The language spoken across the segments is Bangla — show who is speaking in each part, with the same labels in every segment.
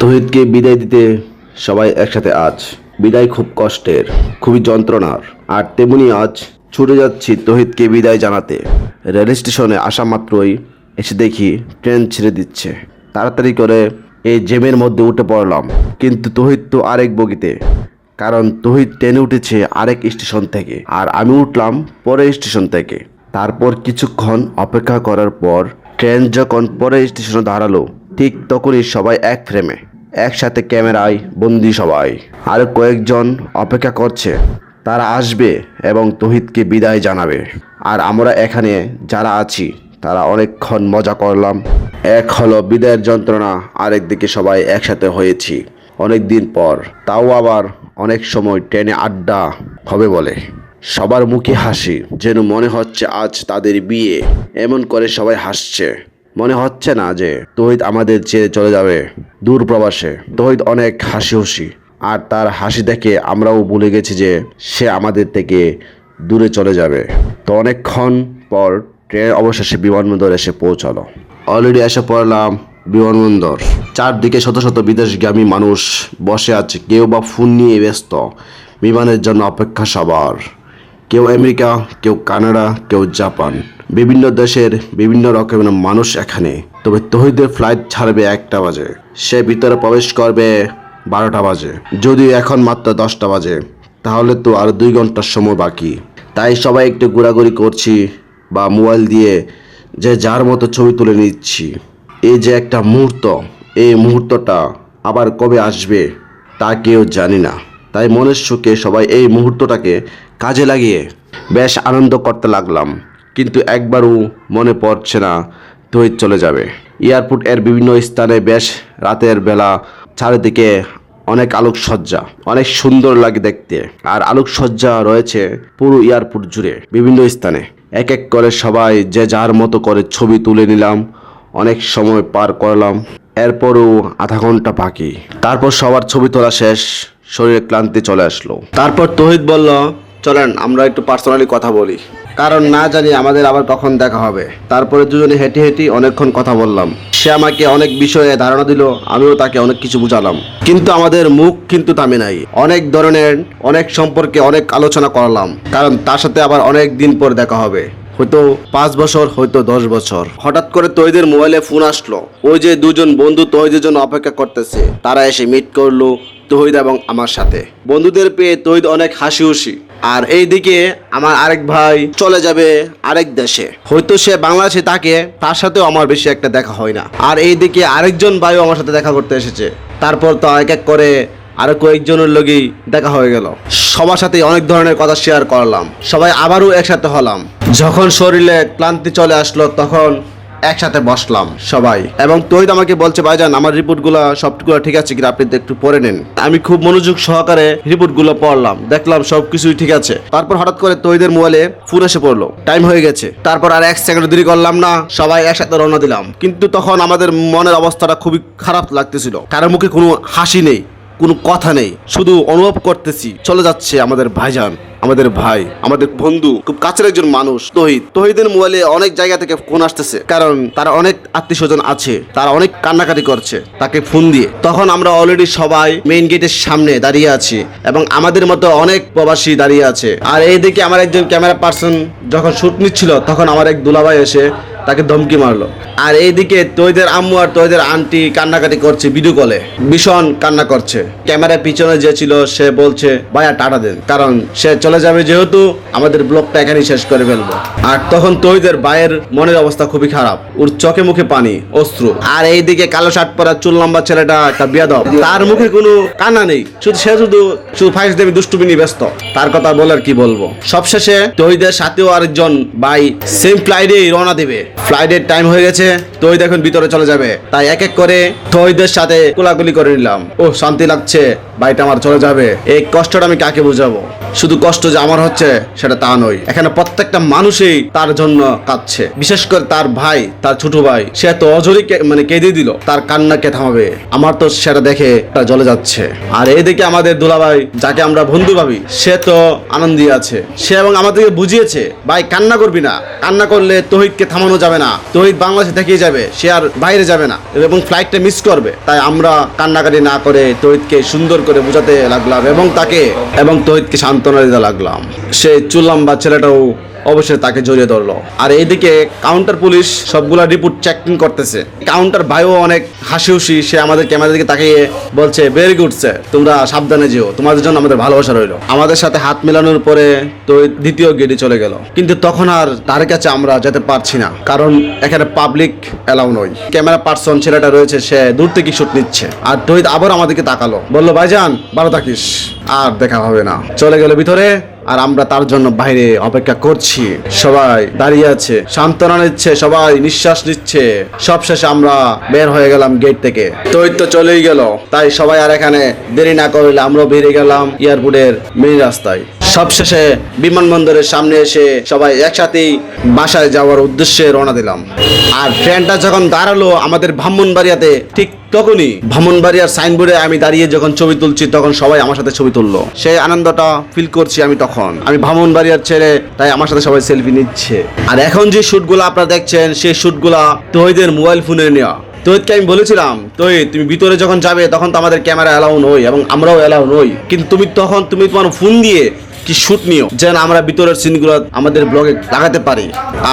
Speaker 1: তহিদকে বিদায় দিতে সবাই একসাথে আজ। বিদায় খুব কষ্টের, খুবই যন্ত্রণার। আর তেমনি আজ ছুটে যাচ্ছি তহিদকে বিদায় জানাতে। রেল স্টেশনে আসা মাত্রই এসে দেখি ট্রেন ছেড়ে দিচ্ছে। তাড়াতাড়ি করে এই জেমের মধ্যে উঠে পড়লাম। কিন্তু তহিদ তো আরেক বগিতে। কারণ তহিদ ট্রেনে উঠেছে আরেক স্টেশন থেকে। আর আমি উঠলাম পরের স্টেশন থেকে। তারপর কিছুক্ষণ অপেক্ষা করার পর ট্রেন যখন পরের স্টেশনে দাঁড়াল, ঠিক তখনই সবাই এক ফ্রেমে একসাথে ক্যামেরায় বন্দি সবাই। আর কয়েকজন অপেক্ষা করছে। তারা আসবে এবং তহিদকে বিদায় জানাবে। আর আমরা এখানে যারা আছি, তারা অনেকক্ষণ মজা করলাম। এক হলো বিদায়ের যন্ত্রণা আরেকদিকে সবাই একসাথে হয়েছি। অনেক দিন পর, তাও আবার অনেক সময় ট্রেনে আড্ডা হবে বলে। সবার মুখে হাসি, যেন মনে হচ্ছে আজ তাদের বিয়ে। এমন করে সবাই হাসছে। মনে হচ্ছে না যে তহিদ আমাদের ছেড়ে চলে যাবে দূর প্রবাসে। তহিদ অনেক হাসি খুশি আর তার হাসি দেখে আমরাও ভুলে গেছি যে সে আমাদের থেকে দূরে চলে যাবে। তো অনেকক্ষণ পর ট্রেন অবশেষে বিমানবন্দর এসে পৌঁছালো। অলরেডি এসে পড়লাম বিমানবন্দর। চারদিকে শত শত বিদেশগামী মানুষ বসে আছে। কেউ বা ফোন নিয়ে ব্যস্ত। বিমানের জন্য অপেক্ষা সবার। কেউ আমেরিকা, কেউ কানাডা, কেউ জাপান। বিভিন্ন দেশের বিভিন্ন রকমের মানুষ এখানে। তবে তহিদের ফ্লাইট ছাড়বে একটা বাজে। সে ভিতরে প্রবেশ করবে বারোটা বাজে। যদিও এখন মাত্র দশটা বাজে। তাহলে তো আর দুই ঘণ্টার সময় বাকি। তাই সবাই একটু ঘোরাঘুরি করছি বা মোবাইল দিয়ে যে যার মতো ছবি তুলে নিচ্ছি। এই যে একটা মুহূর্ত, এই মুহূর্তটা আবার কবে আসবে তা কেউ জানি না। তাই মনের সুখে সবাই এই মুহূর্তটাকে কাজে লাগিয়ে বেশ আনন্দ করতে লাগলাম। কিন্তু একবারও মনে পড়ছে না তহিদ চলে যাবে। এয়ারপোর্ট এর বিভিন্ন স্থানে বেশ রাতের বেলা চারিদিকে অনেক আলোকসজ্জা, অনেক সুন্দর লাগে দেখতে। আর আলোকসজ্জা রয়েছে পুরো এয়ারপোর্ট জুড়ে, বিভিন্ন স্থানে। এক এক করে সবাই যে যার মতো করে ছবি তুলে নিলাম, অনেক সময় পার করলাম, এরপরও আধা ঘণ্টা বাকি। তারপর সবার ছবি তোলা শেষ, শরীরে ক্লান্তি চলে আসলো। তারপর তহিদ বলল চলেন, আমরা একটু পার্সোনালি কথা বলি। কারণ না জানি আমাদের আবার কখন দেখা হবে। তারপরে দুজনে হেঁটে হেঁটে অনেকক্ষণ কথা বললাম। সে আমাকে অনেক বিষয়ে ধারণা দিল, আমিও তাকে অনেক কিছু বুঝালাম। কিন্তু আমাদের মুখ কিন্তু থামে নাই। অনেক ধরনের, অনেক সম্পর্কে অনেক আলোচনা করলাম। কারণ তার সাথে আবার অনেক দিন পর দেখা হবে। হয়তো পাঁচ বছর, হয়তো দশ বছর। হঠাৎ করে তৈদের মোবাইলে ফোন আসলো। ওই যে দুজন বন্ধু তৈদের জন্য অপেক্ষা করতেছে। তারা এসে মিট করল তহিদ এবং আমার সাথে। বন্ধুদের পেয়ে তহিদ অনেক হাসি খুশি আর এইদিকে আমার আরেক ভাই চলে যাবে আরেক দেশে। হয়তো সে বাংলাদেশে থাকে, তার সাথেও আমার বেশি একটা দেখা হয় না। আর এইদিকে আরেকজন ভাইও আমার সাথে দেখা করতে এসেছে। তারপর তো এক এক করে আরও কয়েকজনের লগেই দেখা হয়ে গেল। সবার সাথে অনেক ধরনের কথা শেয়ার করলাম। সবাই আবারও একসাথে হলাম। যখন শরীরে ক্লান্তি চলে আসলো, তখন একসাথে বসলাম। সবাই। এবং তৈদ আমাকে বলছে ভাইজান আমার রিপোর্টগুলো সবগুলো ঠিক আছে কিনা আপনি একটু পড়ে নেন। আমি খুব মনোযোগ সহকারে রিপোর্টগুলো পড়লাম দেখলাম সবকিছুই ঠিক আছে। তারপর হঠাৎ করে তৈদের মোবাইলে ফোন এসে পড়ল। টাইম হয়ে গেছে। তারপর আর এক সেকেন্ড দেরি করলাম না সবাই একসাথে রওনা দিলাম। কিন্তু তখন আমাদের মনের অবস্থাটা খুবই খারাপ লাগতেছিল। কারোর মুখে কোনো হাসি নেই। কোনো কথা নেই। শুধু অনুভব করতেছি, চলে যাচ্ছে আমাদের ভাইজান, আমাদের ভাই, আমাদের বন্ধু, খুব কাছের একজন মানুষ, তহিদ। তহিদের মোবাইলে অনেক জায়গা থেকে ফোন আসতেছে, কারণ তার অনেক আত্মীয় স্বজন আছে, তারা অনেক কান্নাকাটি করছে, তাকে ফোন দিয়ে। তখন আমরা অলরেডি সবাই মেইন গেটের সামনে দাঁড়িয়ে আছি, এবং আমাদের মতো অনেক প্রবাসী দাঁড়িয়ে আছে। আর এই এইদিকে আমার একজন ক্যামেরা পার্সন যখন শ্যুট নিচ্ছিল, তখন আমার এক দুলাভাই এসে তাকে ধমকি মারলো। আর এইদিকে তোদের আম্মু আর তোদের আন্টি কান্নাকাটি করছে ভিডিও কলে ভীষণ কান্না করছে। ক্যামেরা পিছনে যে ছিল, সে বলছে, ভাইয়া, টাটা দেন। কারণ সে চলে যাবে যেহেতু আমাদের ব্লগটা এখানেই শেষ করে ফেলব। আর তখন তোদের ভাইয়ের মনের অবস্থা খুবই খারাপ। চোখে মুখে পানি অশ্রু আর এইদিকে কালো শার্ট পরা চুল লম্বা ছেলেটা একটা বিয়াদব। তার মুখে কোনো কান্না নেই। শুধু সে শুধু শুধু ফাইস দেবী দুষ্টুমি নিয়ে ব্যস্ত। তার কথা বলার কি বলব? সবশেষে তৈদের সাথেও আরেকজন ভাই সেম ফ্লাইটে রওনা দেবে। ফ্লাইটের টাইম হয়ে গেছে তৈদ এখন ভিতরে চলে যাবে। তাই এক এক করে তৈদের সাথে কোলাকুলি করে নিলাম। ও শান্তি লাগছে, ভাইটা আমার চলে যাবে। এই কষ্টটা আমি কাকে বুঝাবো? শুধু কষ্ট যে আমার হচ্ছে, সেটা তা নয়। এখানে প্রত্যেকটা মানুষই তার জন্য কাঁদছে। বিশেষ করে তার ভাই, তার ছোট ভাই, সে তো অজরই কে- মানে কেঁদে দিল। তার কান্না কে থামাবে? আমার তো সেটা দেখে তা জ্বলে যাচ্ছে। আর এইদিকে আমাদের দুলাভাই, যাকে আমরা বন্ধু ভাবি, সে তো আনন্দী আছে। সে এবং আমাদেরকে বুঝিয়েছে, ভাই, কান্না করবি না। কান্না করলে তহিদকে থামানো যাবে না। তহিদ বাংলাদেশে থেকেই যাবে, সে আর বাইরে যাবে না। এবং ফ্লাইটটা মিস করবে। তাই আমরা কান্নাকাটি না করে তহিদকে সুন্দর করে বোঝাতে লাগলাম এবং তাকে, এবং তহিদকে সান্ত্বনা দিতে লাগলাম। সেই চুলাম্বা ছেলেটাও অবশ্যই তাকে জড়িয়ে ধরলো। আর এইদিকে কাউন্টার পুলিশ সবগুলা রিপোর্ট চেকিং করতেছে। কাউন্টার ভাইও অনেক হাসি হুসি সে আমাদের ক্যামেরা দিকে তাকিয়ে বলছে ভেরি গুড স্যার তোমরা সাবধানে যেও। তোমাদের জন্য আমাদের ভালোবাসা রইল। আমাদের সাথে হাত মেলানোর পরে তো দ্বিতীয় গেটে চলে গেল। কিন্তু তখন আর তার কাছে আমরা যেতে পারছি না, কারণ এখানে পাবলিক অ্যালাউ নয়। ক্যামেরা পার্সন ছেলেটা রয়েছে, সে দূর থেকে শুট নিচ্ছে। আর তহিদ আবার আমাদেরকে তাকালো। বলল, ভাইজান, ভালো থাকিস। আর দেখা হবে না। চলে গেল ভিতরে। আর আমরা তার জন্য বাইরে অপেক্ষা করছি। সবাই দাঁড়িয়ে আছে, সান্ত্বনা নিচ্ছে, সবাই নিঃশ্বাস নিচ্ছে। সব শেষে আমরা বের হয়ে গেলাম গেট থেকে। তো এই তো চলেই গেল। তাই সবাই আর এখানে দেরি না করলে আমরাও বেরিয়ে গেলাম এয়ারপোর্টের মেন রাস্তায়। সবশেষে বিমানবন্দরের সামনে এসে সবাই একসাথেই বাসায় যাওয়ার উদ্দেশ্যে রওনা দিলাম। আর ট্রেনটা যখন দাঁড়াল আমাদের ব্রাহ্মণবাড়িয়াতে, ঠিক তখনই ব্রাহ্মণবাড়িয়ার সাইনবোর্ডে আমি দাঁড়িয়ে যখন ছবি তুলছি, তখন সবাই আমার সাথে ছবি তুললো। সেই আনন্দটা ফিল করছি আমি তখন। আমি ব্রাহ্মণবাড়িয়ার ছেলে, তাই আমার সাথে সবাই সেলফি নিচ্ছে। আর এখন যে শুটগুলো আপনারা দেখছেন, সেই শুটগুলা তহিদের মোবাইল ফোনে নেওয়া তহিদকে আমি বলেছিলাম, তহিদ, তুমি ভিতরে যখন যাবে, তখন তো আমাদের ক্যামেরা অ্যালাউ নই এবং আমরাও অ্যালাউ নই। কিন্তু তুমি তখন, তুমি তোমার ফোন দিয়ে কি শুট নিও? যেন আমরা ভিতরের সিনগুলো আমাদের ব্লগে লাগাতে পারি।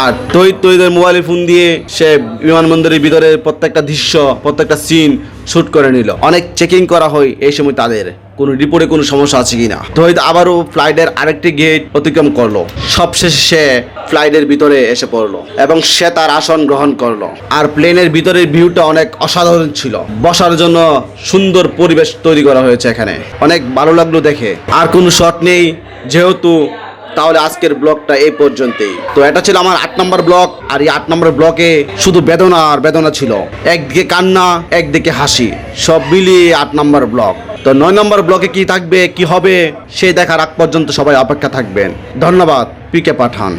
Speaker 1: আর তৈ তৈদের মোবাইলে ফোন দিয়ে সে বিমানবন্দরের ভিতরে প্রত্যেকটা দৃশ্য, প্রত্যেকটা সিন শুট করে নিল। অনেক চেকিং করা হয় এই সময় তাদের। কোনো রিপোর্টে কোনো সমস্যা আছে কিনা? তহিদ আবারও ফ্লাইটের আরেকটি গেট অতিক্রম করল। সবশেষে সে ফ্লাইটের ভিতরে এসে পড়ল এবং সে তার আসন গ্রহণ করল। আর প্লেনের ভিতরের ভিউটা অনেক অসাধারণ ছিল। বসার জন্য সুন্দর পরিবেশ তৈরি করা হয়েছে এখানে। অনেক ভালো লাগল দেখে। আর কোনো শট নেই, যেহেতু তাহলে আজকের ব্লগটা এই পর্যন্তই। তো এটা ছিল আমার আট নম্বর ব্লগ। আর এই আট নম্বর ব্লকে শুধু বেদনা আর বেদনা ছিল। একদিকে কান্না, একদিকে হাসি। সব মিলিয়ে আট নম্বর ব্লগ। তো নয় নম্বর ব্লকে কি থাকবে, কি হবে সেই দেখার আগ পর্যন্ত সবাই অপেক্ষা থাকবেন। ধন্যবাদ, পিকে পাঠান।